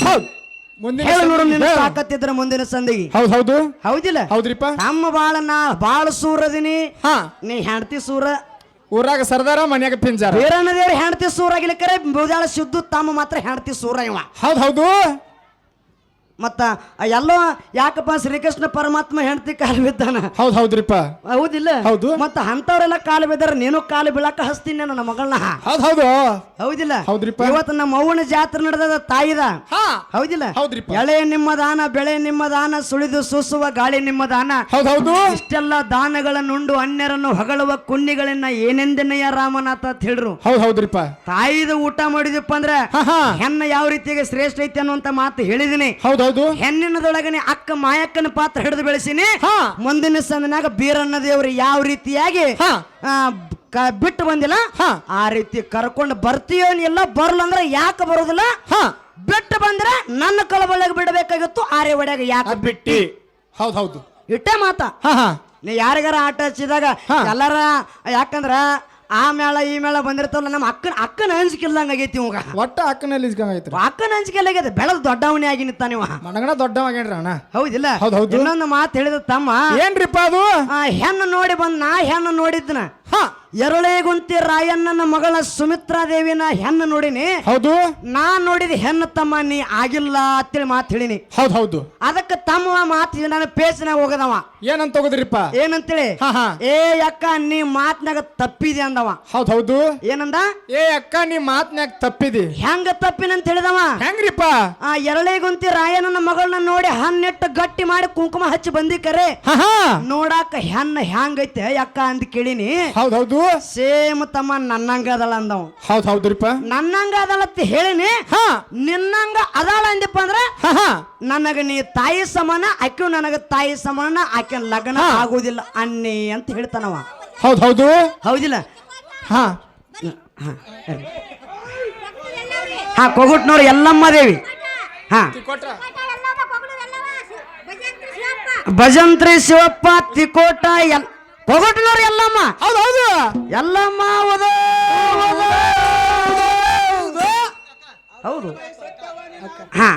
ಹೌದು. ಮುಂದಿನ ಹೇಳು ನೋಡು ನಿನ್ನ ಹೇಳು. ತಾಕತ್ತಿದ್ರ ಮುಂದಿನ ಸಂದಿಗೆ. ಹೌದು ಹೌದು. ಹೌದಿಲ್ಲ? ಹೌದ್ರಿಪ್ಪ. ನಮ್ಮ ಬಾಳ ನಾ ಬಾಳ ಸೂರದಿನಿ. ಹಾ. ನೀ ಹೆಂಡತಿ ಸೂರ. ಊರಾಗ ಸರ್ದಾರ ಮನ್ಯಾಗ ಪಿಂಜಾರ. ಬೇರೆ ಹೆಂಡತಿ ಸೂರಾಗಿಲಿಕ್ಕರೆ ಬುದಾಳ ಸಿದ್ದು ತಮ್ಮ ಮಾತ್ರ ಹೆಂಡತಿ ಸೂರ ಇವ. ಹೌದು ಹೌದು. ಮತ್ತ ಎಲ್ಲೋ ಯಾಕಪ್ಪ ಶ್ರೀಕೃಷ್ಣ ಪರಮಾತ್ಮ ಹೆಂಡತಿ ಕಾಲು ಬಿದ್ದಾನ? ಹೌದು ಹೌದ್ರಿಪ್ಪ. ಹೌದಿಲ್ಲ? ಹೌದು. ಮತ್ತ ಅಂತವ್ರೆಲ್ಲ ಕಾಲು ಬಿದ್ದಾರ ನೀನು ಕಾಲು ಬೀಳಾಕ ಹಸ್ತೀನಿ ನನ್ನ ಮಗಳನ್ನ. ಹೌದು ಹೌದು. ಹೌದಿಲ್ಲ? ಹೌದ್ರಿಪ್ಪ. ಇವತ್ತು ನಮ್ಮ ಅವ್ವನ ಜಾತ್ರೆ ನಡೆದ ತಾಯಿದ. ಹೌದಿಲ್ಲ? ಹೌದ್ರಿಪ್ಪ. ಎಳೆ ನಿಮ್ಮ ದಾನ ಬೆಳೆ ನಿಮ್ಮ ದಾನ ಸುಳಿದು ಸೂಸುವ ಗಾಳಿ ನಿಮ್ಮ ದಾನ. ಹೌದು ಹೌದು. ಇಷ್ಟೆಲ್ಲ ದಾನಗಳನ್ನುಂಡು ಅನ್ಯರನ್ನು ಹೊಗಳುವ ಕುಣ್ಣಿಗಳನ್ನ ಏನೆಂದನೆಯ ರಾಮನಾಥ ಅಂತ ಹೇಳ್ರು. ಹೌದು ಹೌದ್ರಿಪ್ಪ. ತಾಯಿದ ಊಟ ಮಾಡಿದಪ್ಪ ಅಂದ್ರೆ ಹೆಣ್ಣ ಯಾವ ರೀತಿಯಾಗಿ ಶ್ರೇಷ್ಠ ಐತಿ ಅನ್ನುವಂತ ಮಾತು ಹೇಳಿದಿನಿ. ಹೌದು ಹೌದು. ಹೆಣ್ಣಿನದೊಳಗನೆ ಅಕ್ಕ ಮಾಯಕ್ಕನ ಪಾತ್ರ ಹಿಡಿದು ಬೆಳೆಸಿನಿ. ಹಾ. ಮುಂದಿನ ಸಂದನಾಗ ಬೀರಣ್ಣ ದೇವರು ಯಾವ ರೀತಿಯಾಗಿ ಬಿಟ್ಟು ಬಂದಿಲ್ಲ? ಹಾ. ಆ ರೀತಿ ಕರ್ಕೊಂಡು ಬರ್ತೀಯೋ ಇಲ್ಲ ಬರಲ್ಲ ಅಂದ್ರೆ ಯಾಕೆ ಬರೋದಿಲ್ಲ? ಹಾ. ಬಿಟ್ಟು ಬಂದ್ರೆ ನನ್ನ ಕಳಬಳ್ಳಿಗೆ ಬಿಡಬೇಕಾಗಿತ್ತು ಆರೆ ಒಡೆಯಾಗ ಯಾಕೆ ಬಿಟ್ಟಿ. ಹೌದು ಹೌದು. ಇಟ್ಟೆ ಮಾತಾ. ಹಾ ಹಾ. ನೀ ಯಾರಿಗಾರ ಆಟ ಹಚ್ಚಿದಾಗ ಎಲ್ಲಾರ ಯಾಕಂದ್ರ ಆ ಮೇಳ ಈ ಮೇಳ ಬಂದಿರ್ತಾವಲ್ಲ ನಮ್ಮ ಅಕ್ಕನ ಅಕ್ಕನ ಹಂಚಿಕಿಲ್ದಂಗ ಆಗೈತಿ ಇವಾಗ. ಒಟ್ಟ ಅಕ್ಕನಲ್ಲಿ ಇಸ್ಕೊಂಡೈತ್ರಿ ಅಕ್ಕನ ಹಂಚಿಕೆಲ್ಲ ಆಗೈತೆ. ಬೆಳೆದ ದೊಡ್ಡವನೇ ಆಗಿ ನಿಂತಾನಿವ ಮನಗಣ ದೊಡ್ಡವಾಗೇನ್ರಿ ಅಣ್ಣ. ಹೌದಿಲ್ಲ? ಹೌದ್ ಹೌದು. ಇನ್ನೊಂದು ಮಾತು ಹೇಳಿದ ತಮ್ಮ ಏನ್ರಿಪ್ಪ ಅದು? ಆ ಹೆಣ್ಣು ನೋಡಿ ಬಂದ್ ನಾ ಹೆಣ್ಣು ನೋಡಿದ್ನ ಎರಳೇಗುಂತಿ ರಾಯಣ್ಣನ ಮಗಳ ಸುಮಿತ್ರಾ ದೇವಿನ ಹೆಣ್ಣು ನೋಡಿನಿ. ಹೌದು. ನಾ ನೋಡಿದ ಹೆಣ್ಣು ತಮ್ಮ ನೀ ಆಗಿಲ್ಲ ಅಂತೇಳಿ ಮಾತು ಹೇಳಿನಿ. ಹೌದು ಹೌದು. ಅದಕ್ಕೆ ತಮ್ಮ ಮಾತು ನನ್ನ ಪೇಸ್ನಾಗ ಹೋಗದವ. ಏನಂತ ಹೋಗದ್ರಿಪ್ಪ? ಏನಂತೇಳಿ? ಹಾ ಹಾ. ಏ ಅಕ್ಕ ನೀ ಮಾತ್ನಾಗ ತಪ್ಪಿದೆ ಅಂದವ. ಹೌದು ಹೌದು. ಏನಂದ? ಏ ಅಕ್ಕ ನೀ ಮಾತ್ನ್ಯಾಗ ತಪ್ಪಿದಿ. ಹೆಂಗ ತಪ್ಪಿನಂತ ಹೇಳಿದವ? ಹೆಂಗ್ರಿಪ್ಪ? ಆ ಎರಳೇಗುಂತಿ ರಾಯಣ್ಣನ ಮಗಳನ್ನ ನೋಡಿ ಹನ್ನೆಟ್ಟು ಗಟ್ಟಿ ಮಾಡಿ ಕುಂಕುಮ ಹಚ್ಚಿ ಬಂದಿ ಕರೆ. ಹಾ ಹಾ. ನೋಡಾಕ ಹೆಣ್ಣ ಹೆಂಗೈತೆ ಅಕ್ಕ ಅಂತ ಕೇಳಿನಿ. ಹೌದು ಹೌದು. ಸೇಮ್ ತಮ್ಮ ನನ್ನಂಗ ಅದಳ ಅಂದವ. ಹೌದು ಹೌದ್ರಿಪ್ಪ. ನನ್ನಂಗ ಅಂತ ಹೇಳಿನಿ. ಹಾ. ನಿನ್ನಂಗ ಅದಾಳ ಅಂದಿಪ್ಪ ಅಂದ್ರ ಹಾ ಹಾ. ನನಗ ನೀ ತಾಯಿ ಸಮಾನ ಆಕೆ ನನಗ ತಾಯಿ ಸಮಾನ ಆಕೆ ಲಗ್ನ ಆಗುದಿಲ್ಲ ಅನ್ನಿ ಅಂತ ಹೇಳ್ತಾನವ. ಹೌದು ಹೌದು. ಹೌದಿಲ್ಲ? ಹಾ. ಹಾ. ಹಾ ಕೊಗುಟ್ನವ್ರು ಎಲ್ಲಮ್ಮ ದೇವಿ. ಹಾ. ಭಜಂತ್ರಿ ಶಿವಪ್ಪ ತಿಕೋಟ ಎಲ್ ಕೊಗುಟ್ನವ್ರು ಎಲ್ಲಮ್ಮ. ಹೌದು ಹೌದು. ಎಲ್ಲಮ್ಮ ಹೌದು. ಹೌದು. ಹಾ.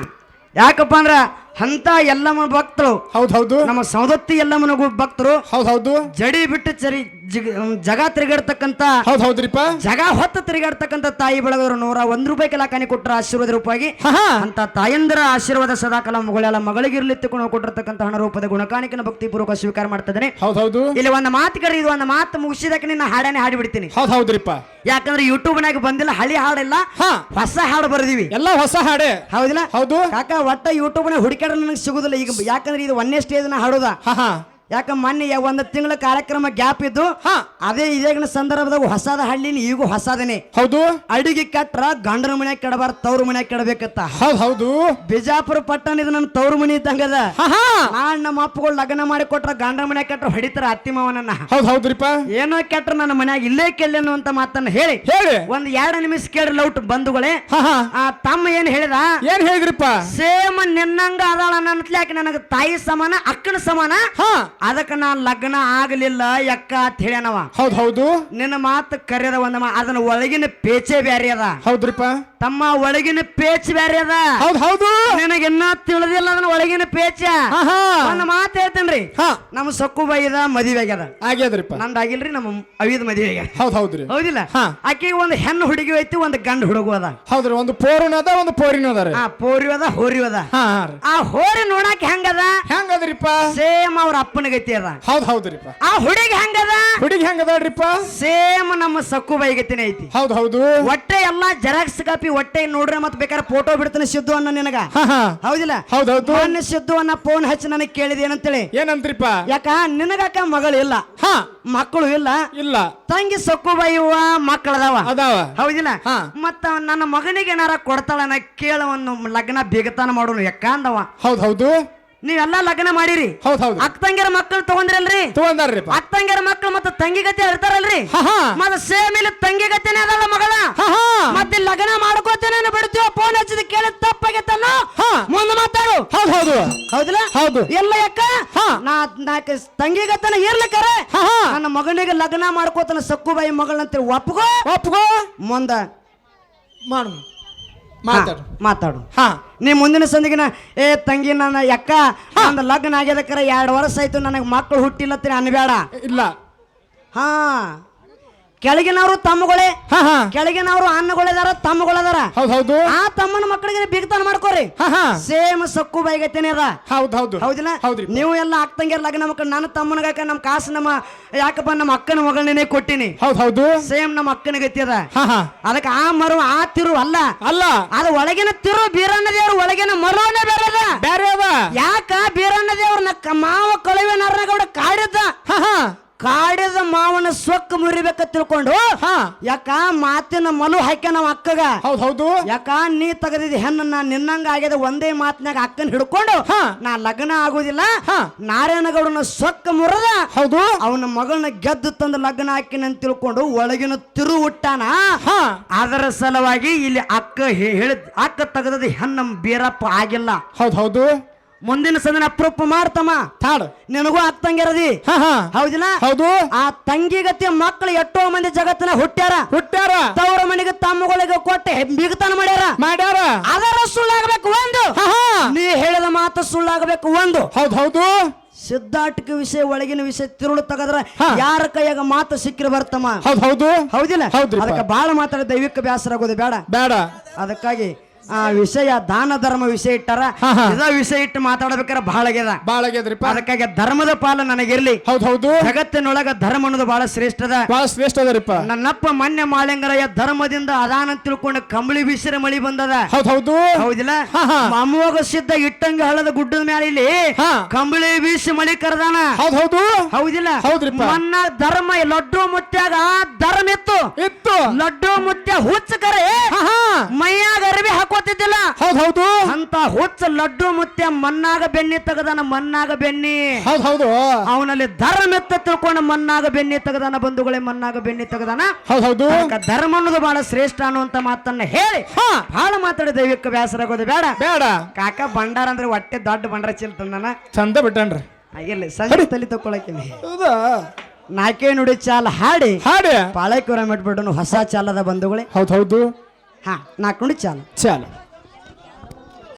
ಯಾಕಪ್ಪ ಅಂದ್ರ ಅಂತ ಎಲ್ಲಮ್ಮನ ಭಕ್ತರು ಹೌದು ಹೌದು. ನಮ್ಮ ಸೌದತ್ತಿ ಎಲ್ಲಮ್ಮನಗಳು ಭಕ್ತರು ಹೌದು ಹೌದು. ಜಡಿ ಬಿಟ್ಟು ಚರಿ ಜಿಗ್- ತಿರುಗಾಡ್ತಕ್ಕಂತ ಹೌದು ಹೌದ್ರಿಪ್ಪ. ಜಗ ಹೊತ್ತು ತಿರುಗಾಡ್ತಕ್ಕಂತ ತಾಯಿ ಬೆಳಗವರು ನೂರ ಒಂದ್ ರೂಪಾಯಿ ಕಲಾಕಾನಿ ಕೊಟ್ಟರ ಆಶೀರ್ವಾದ ರೂಪಾಗಿ ಅಂತ ತಾಯಂದ್ರ ಆಶೀರ್ವಾದ ಸದಾಕಾಲ ಮಗಳೆಲ್ಲ ಮಗಳಿಗಿರ್ಲಿ ತಿಕೊಂಡು ಕೊಟ್ಟಿರ್ತಕ್ಕಂತ ಹಣ ರೂಪದ ಗುಣಕಾಣಿಕನ ಭಕ್ತಿಪೂರ್ವಕ ಸ್ವೀಕಾರ ಮಾಡ್ತಿದ್ದೇನೆ. ಹೌದು ಹೌದು. ಇಲ್ಲಿ ಒಂದು ಮಾತು ಕಡೆ ಇದು ಒಂದು ಮಾತು ಮುಗಿಸಿದಕ್ಕೆ ನಿನ್ನ ಹಾಡನೆ ಹಾಡಿ ಬಿಡ್ತೀನಿ ಹೌದು ಹೌದ್ರಿಪ್ಪ. ಯಾಕಂದ್ರೆ ಯೂಟ್ಯೂಬ್ನಾಗ ಬಂದಿಲ್ಲ ಹಳಿ ಹಾಡಿಲ್ಲ ಹಾ. ಹೊಸ ಹಾಡು ಬರೆದಿವಿ. ಎಲ್ಲ ಹೊಸ ಹಾಡೆ. ಹೌದಿಲ್ಲ? ಹೌದು. ಯಾಕ ಒಟ್ಟ ಯೂಟ್ಯೂಬ್ನಾಗ ಹುಡುಕಾಡ ನನಗೆ ಸಿಗುದಿಲ್ಲ. ಈಗ ಯಾಕಂದ್ರೆ ಇದು ಒಂದೇ ಸ್ಟೇಜ್ ಹಾಡುದ. ಹಾ ಹಾ. ಯಾಕ ಮೊನ್ನೆ ಒಂದು ತಿಂಗಳ ಕಾರ್ಯಕ್ರಮ ಗ್ಯಾಪ್ ಇದ್ದು ಹಾ. ಅದೇ ಇದೇಗಿನ ಸಂದರ್ಭದಾಗ ಹೊಸದ ಹಳ್ಳಿನ ಈಗೂ ಹೊಸದನೆ. ಹೌದು. ಅಡಿಗೆ ಕಟ್ರ ಗಂಡನ ಮನೆ ಕೆಡಬಾರ್ದು ತವ್ರ ಮನೆ ಕೆಡಬೇಕತ್ತ. ಹೌದು ಹೌದು. ಬಿಜಾಪುರ ಪಟ್ಟಣ ಇದು ನನ್ನ ತವ್ರ ಮನಿ ಇದ್ದಂಗದ ನಾನ್ ನಮ್ಮ ಅಪ್ಪಗಳು ಲಗ್ನ ಮಾಡಿ ಕೊಟ್ರ ಗಂಡನ ಮನೆ ಕಟ್ರ ಹೊಡಿತಾರ ಅತ್ತಿ ಮಾವನನ್ನ. ಹೌದು ಹೌದ್ರಿಪ್ಪ. ಏನೋ ಕೆಟ್ರ ನನ್ನ ಮನ್ಯಾಗ ಇಲ್ಲೇ ಕೆಲ್ಲೇನು ಅಂತ ಮಾತನ್ನ ಹೇಳಿ. ಹೇಳಿ. ಒಂದ್ ಎರಡು ನಿಮಿಷ ಕೇಳಿ ಲೌಟ್ ಬಂಧುಗಳೇ. ಆ ತಮ್ಮ ಏನ್ ಹೇಳಿದ? ಏನ್ ಹೇಳಿದ್ರಿಪ್ಪ? ಸೇಮ್ ನಿನ್ನಂಗ ಅದಾಳ ನನ್ನ ನನಗ ತಾಯಿ ಸಮಾನ ಅಕ್ಕನ ಸಮಾನ? ಹಾ. ಅದಕ್ಕ ನಾನು ಲಗ್ನ ಆಗಲಿಲ್ಲ ಯಕ್ಕ ಅಂತ ಹೇಳ್ಯಾನವ. ಹೌದು ಹೌದು. ನಿನ್ನ ಮಾತು ಕರೆಯದ ಒಂದ ಅದನ್ನ ಒಳಗಿನ ಪೇಚೆ ಬ್ಯಾರೆ ಅದ. ಹೌದ್ರಿಪ್ಪ. ತಮ್ಮ ಒಳಗಿನ ಪೇಚ್ ಬ್ಯಾರೆ ಅದ. ಹೌದ್ ಹೌದು. ನಿನಗೆ ಇನ್ನ ತಿಳಿದಿಲ್ಲ ಅದನ್ನ ಒಳಗಿನ ಪೇಚ. ಆಹಾ. ಒಂದ್ ಮಾತು ಹೇಳ್ತೇನ್ರಿ. ಹಾ. ನಮ್ಮ ಸಕ್ಕು ಬೈದ ಮದುವೆ ಆಗ್ಯದ. ಆಗ್ಯದ್ರಿಪ್ಪ. ನಂದಾಗಿಲ್ರಿ ನಮ್ಮ ಅವಿದ ಮದುವೆ ಆಗ್ಯದ. ಹೌದ್ ಹೌದ್ರಿ. ಹೌದಿಲ್ಲ? ಹಾ. ಆಕೆಗೆ ಒಂದು ಹೆಣ್ಣು ಹುಡುಗಿ ಐತಿ ಒಂದು ಗಂಡು ಹುಡುಗ ಅದ. ಹೌದ್ರಿ ಒಂದು ಪೋರಿನ ಅದ ಒಂದು ಪೋರಿನ ಅದ ರೀ. ಆ ಪೋರಿ ಅದ ಹೋರಿ ಅದ. ಹಾ ಹಾ ರೀ. ಆ ಹೋರಿ ನೋಡಾಕ ಹೆಂಗದ ಹೆಂಗದ್ರಿಪ್ಪ? ಸೇಮ್ ಅವ್ರ ಅಪ್ಪನ ಗತಿ ಅದ. ಹೌದ್ ಹೌದ್ರಿ ಆ ಹುಡುಗಿ ಹೆಂಗದ ಹುಡುಗಿ ಹೆಂಗದ್ರಿಪ್ಪ ಸೇಮ್ ನಮ್ಮ ಸಕ್ಕು ಬೈ ಗತಿನೇ ಐತಿ. ಹೌದ್ ಹೌದು. ಒಟ್ಟೆ ಎಲ್ಲಾ ಜೆರಾಕ್ಸ್ ಕಾಪಿ ಹೊಟ್ಟೆ ನೋಡ್ರೆ ಮತ್ತೆ ಬೇಕಾದ್ರೆ ಫೋಟೋ ಬಿಡ್ತಾನೆ ಸಿದ್ದು ಅನ್ನ ನಿನಗ. ಹೌದಿಲ್ಲ? ಹೌದೌದು. ಹೌದು ಮೊನ್ನೆ ಸಿದ್ದು ಅನ್ನ ಫೋನ್ ಹಚ್ಚಿ ನನಗೆ ಕೇಳಿದೆ ಏನಂತೇಳಿ? ಏನಂತ್ರಿಪ್ಪ ಯಾಕ ನಿನಗಾಕ ಮಗಳು ಇಲ್ಲ. ಹಾ. ಮಕ್ಕಳು ಇಲ್ಲ. ಇಲ್ಲ. ತಂಗಿ ಸೊಕ್ಕು ಬೈಯುವ ಮಕ್ಕಳದಾವ ಅದಾವ. ಹೌದಿಲ್ಲ. ಮತ್ತ ನನ್ನ ಮಗನಿಗೆ ಏನಾರ ಕೊಡ್ತಾಳನ ಕೇಳವನ್ನು ಲಗ್ನ ಬೇಗತಾನ ಮಾಡೋನು ಯಾಕಂದವ ಹೌದ್ ಹೌದು ನೀವೆಲ್ಲಾ ಲಗ್ನ ಮಾಡಿರಿ? ಹೌದ್ ಹೌದು ಅಕ್ಕ ತಂಗಿಯರ ಮಕ್ಕಳು ತಗೊಂಡ್ರಲ್ರಿ? ತಗೊಂಡ್ರಿ ಅಕ್ಕ ತಂಗಿಯರ ಮಕ್ಕಳು ಮತ್ತೆ ತಂಗಿ ಗತಿ ಇರ್ತಾರಲ್ರಿ ಮತ್ತೆ ಸೇಮ್ ಇಲ್ಲಿ ತಂಗಿ ಗತಿನೇ ಅದಲ್ಲ ಮಗಳ ಹಾ ಹಾ ಮತ್ತೆ ಲಗ್ನ ಮಾಡ್ಕೋತೇನೆ ಬಿಡ್ತೀವ ಫೋನ್ ಹಚ್ಚಿದ ಕೇಳಿ ತಪ್ಪಾಗೈತಲ್ಲ ಹಾ. ಮುಂದೆ ಮಾತಾಡು ಹೌದ್ ಹೌದು ಹೌದಿಲ್ಲ ಹೌದು. ಎಲ್ಲ ಯಾಕ? ಹಾ. ನಾ ನಾಲ್ಕು ತಂಗಿಗತನ ಇರ್ಲಿಕ್ಕಾರ ನನ್ನ ಮಗನಿಗೆ ಲಗ್ನ ಮಾಡ್ಕೋತಾನ ಸಕ್ಕುಬಾಯಿ ಮಗಳಂತೇಳಿ ಒಪ್ಗೋ ಒಪ್ಗೋ ಮುಂದ. ಮಾಡು. ಮಾತಾಡು. ಮಾತಾಡು. ಹಾ. ನೀ ಮುಂದಿನ ಸಂದಿಗಿನ ಏ ತಂಗಿ ನನ್ನ ಯಕ್ಕ ಒಂದು ಲಗ್ನ ಆಗ್ಯದಕ್ಕರ ಎರಡು ವರ್ಷ ಆಯ್ತು ನನಗೆ ಮಕ್ಕಳು ಹುಟ್ಟಿಲ್ಲತ್ತೀನಿ ಅನ್ಬೇಡ ಇಲ್ಲ. ಹಾ. ಕೆಳಗಿನವರು ತಮ್ಮಗಳೇ ಹಾ ಹಾ. ಕೆಳಗಿನವರು ಅನ್ನಗಳದಾರ ತಮ್ಮಗಳದಾರ ಹೌದ್ ಹೌದು. ಆ ತಮ್ಮನ ಮಕ್ಕಳಿಗೆ ಬಿಗ್ತಾನ ಮಾಡ್ಕೋರಿ. ಹಾ ಹಾ. ಸೇಮ್ ಸಕ್ಕು ಬೈಗತೇನೆ ಅದ. ಹೌದ್ ಹೌದು. ಹೌದಿಲ್ಲ? ಹೌದ್ರಿ. ನೀವು ಎಲ್ಲ ಆಗ್ತಂಗೆ ಲಗ್ನ ಮಕ್ಕಳು ನನ್ನ ತಮ್ಮನಗಾಕ ನಮ್ಮ ಕಾಸು ನಮ್ಮ ಯಾಕಪ್ಪ ನಮ್ಮ ಅಕ್ಕನ ಮಗಳನ್ನೇ ಕೊಟ್ಟಿನಿ? ಹೌದ್ ಹೌದು. ಸೇಮ್ ನಮ್ಮ ಅಕ್ಕನ ಗತಿ ಅದ. ಹಾ ಹಾ. ಅದಕ್ಕೆ ಆ ಮರು ಆ ತಿರು ಅಲ್ಲ. ಅಲ್ಲ. ಅದ ಒಳಗಿನ ತಿರು ಬೀರಣ್ಣ ದೇವರು ಒಳಗಿನ ಮರುವನೇ ಬೇರೆ ಅದ. ಬ್ಯಾರೆ ಅದ. ಯಾಕ ಬೀರಣ್ಣ ದೇವ್ರ ಮಾವ ಕಳುವೆ ನರನಗೌಡ ಕಾಡಿದ್ದ? ಹಾ ಹಾ. ಕಾಡಿದ ಮಾವನ ಸೊಕ್ಕ ಮುರಿಬೇಕ ತಿಳ್ಕೊಂಡು ಹಾ. ಯಾಕ ಮಾತಿನ ಮಲು ಹಾಕ್ಯ ನಾವು ಅಕ್ಕಗ? ಹೌದ್ ಹೌದು. ಯಾಕ ನೀ ತೆಗೆದಿದ್ ಹೆಣ್ಣನ್ನ ನಿನ್ನಂಗ ಆಗ್ಯದ ಒಂದೇ ಮಾತಿನಾಗ ಅಕ್ಕನ ಹಿಡ್ಕೊಂಡು ಹಾ. ನಾ ಲಗ್ನ ಆಗುದಿಲ್ಲ ಹಾ. ನಾರಾಯಣಗೌಡನ ಸೊಕ್ಕ ಮುರದ ಹೌದು. ಅವನ ಮಗಳನ್ನ ಗೆದ್ದು ತಂದು ಲಗ್ನ ಹಾಕಿನ ಅಂತ ತಿಳ್ಕೊಂಡು ಒಳಗಿನ ತಿರು ಹುಟ್ಟಾನ? ಹಾ. ಅದರ ಸಲುವಾಗಿ ಇಲ್ಲಿ ಅಕ್ಕ ಹೇ- ಹೇಳಿದ್ ಅಕ್ಕ ತೆಗೆದದ ಹೆಣ್ಣ ಬೀರಪ್ಪ ಆಗಿಲ್ಲ. ಹೌದು ಹೌದು. ಮುಂದಿನ ಸಂದಿನ ಅಪ್ರೂಪ ಮಾಡ್ತಮ್ಮ. ಥಾಡ್ ನಿನಗೂ ಆ ತಂಗಿರದಿ ಹಾ ಹಾ. ಹೌದಿಲ್ಲ? ಹೌದು. ಆ ತಂಗಿಗತಿ ಮಕ್ಕಳು ಎಷ್ಟೋ ಮಂದಿ ಜಗತ್ತಿನ ಹುಟ್ಟ್ಯಾರ. ಹುಟ್ಟ್ಯಾರ. ತವರ ಮನೆಗೆ ತಮ್ಮಗಳಿಗೆ ಕೊಟ್ಟೆ ಬಿಗತನ ಮಾಡ್ಯಾರ. ಮಾಡ್ಯಾರ. ಅದರ ಸುಳ್ಳಾಗಬೇಕು ಒಂದು. ಹಾ ಹಾ. ನೀ ಹೇಳಿದ ಮಾತು ಸುಳ್ಳಾಗಬೇಕು ಒಂದು. ಹೌದು ಹೌದು. ಸಿದ್ಧಾಟಿಕ ವಿಷಯ ಒಳಗಿನ ವಿಷಯ ತಿರುಳು ತಗದ್ರ. ಯಾರ ಕೈಯಾಗ ಮಾತು ಸಿಕ್ಕಿರ ಬರ್ತಮ್ಮ? ಹೌದ್ ಹೌದು. ಹೌದಿಲ್ಲ? ಹೌದ್ರಿಪ್ಪ. ಅದಕ್ಕೆ ಬಾಳ ಮಾತಾಡ ದೈವಿಕ ಬೇಸರ ಆಗೋದು ಬೇಡ. ಬೇಡ. ಅದಕ್ಕಾಗಿ ಆ ವಿಷಯ ದಾನ ಧರ್ಮ ವಿಷಯ ಇಟ್ಟಾರ. ಇದ ವಿಷಯ ಇಟ್ಟು ಮಾತಾಡ್ಬೇಕಾರ ಬಹಳ ಆಗ್ಯದ. ಬಾಳ ಆಗ್ಯದ್ರಿಪ್ಪ ಅದಕ್ಕಾಗಿ ಧರ್ಮದ ಪಾಲ ನನಗಿರ್ಲಿ. ಹೌದ್ ಹೌದು. ಜಗತ್ತಿನೊಳಗ ಧರ್ಮ ಅನ್ನೋದು ಬಹಳ ಶ್ರೇಷ್ಠದ ಬಹಳ ಶ್ರೇಷ್ಠ ಅದರಿಪ್ಪ. ನನ್ನಪ್ಪ ಮೊನ್ನೆ ಮಾಳಿಂಗರಯ್ಯ ಧರ್ಮದಿಂದ ಅದಾನ ತಿಳ್ಕೊಂಡು ಕಂಬಳಿ ಬಿಸಿರ ಮಳಿ ಬಂದದ. ಹೌದ್ ಹೌದು. ಹೌದಿಲ್ಲ. ಅಮೋಘ ಸಿದ್ಧ ಇಟ್ಟಂಗ ಹಳದ ಗುಡ್ಡದ ಮ್ಯಾಲ ಇಲ್ಲಿ. ಕಂಬಳಿ ಬೀಸಿ ಮಳಿ ಕರೆದಾನ. ಹೌದ್ ಹೌದು. ಹೌದಿಲ್ಲ? ಹೌದ್ರಿಪ್ಪ. ಮನ್ನ ಧರ್ಮ ಲಡ್ಡು ಮುತ್ಯಾಗ ಧರ್ಮ ಇತ್ತು. ಇತ್ತು. ಲಡ್ಡು ಮುತ್ಯ ಹುಚ್ಚ ಕರೆ ಹಾಕೋತಿದ್ದಿಲ್ಲ ಹೌದ್ ಹೌದು. ಅಂತ ಹುಚ್ಚ ಲಡ್ಡು ಮುತ್ಯ ಮಣ್ಣಾಗ ಬೆನ್ನಿ ತೆಗದಾನ ಮಣ್ಣಾಗ ಬೆನ್ನಿ ಹೌದ್ ಹೌದು. ಅವನಲ್ಲಿ ಧರ್ಮ ಎತ್ತ ತಿಳ್ಕೊಂಡು ಮನ್ನಾಗ ಬೆನ್ನಿ ತೆಗದಾನ ಬಂಧುಗಳೇ ಮಣ್ಣಾಗ ಬೆನ್ನಿ ತೆಗದಾನ. ಹೌದ್ ಹೌದು. ಧರ್ಮ ಅನ್ನೋದು ಬಹಳ ಶ್ರೇಷ್ಠ ಅನ್ನುವಂತ ಮಾತನ್ನ ಹೇಳಿ. ಹಾ. ಬಹಳ ಮಾತಾಡಿ ದೈವಿಕ ಬೇಸರ ಆಗೋದು ಬೇಡ. ಬೇಡ. ಕಾಕ ಭಂಡಾರ ಅಂದ್ರೆ ಹೊಟ್ಟೆ ದೊಡ್ಡ ಭಂಡಾರ ಚೀಲ ತಂದಾನ ಚಂದ ಬಿಟ್ಟನ್ರಿ. ಇಲ್ಲಿ ಸಂಜೆ ತಲೆ ತಗೊಳಕಿನಿ ಹೌದಾ? ನಾಕೆ ನುಡಿ ಚಾಲ ಹಾಡಿ. ಹಾಡಿ. ಪಾಳೈಕುರ ಮೆಟ್ಬಿಟ್ಟು ಹೊಸ ಚಾಲದ ಬಂಧುಗಳೇ. ಹೌದ್ ಹೌದು. ಹಾ ನಾಲ್ಕು ನುಡಿ ಚಾಲ. ಚಾಲ.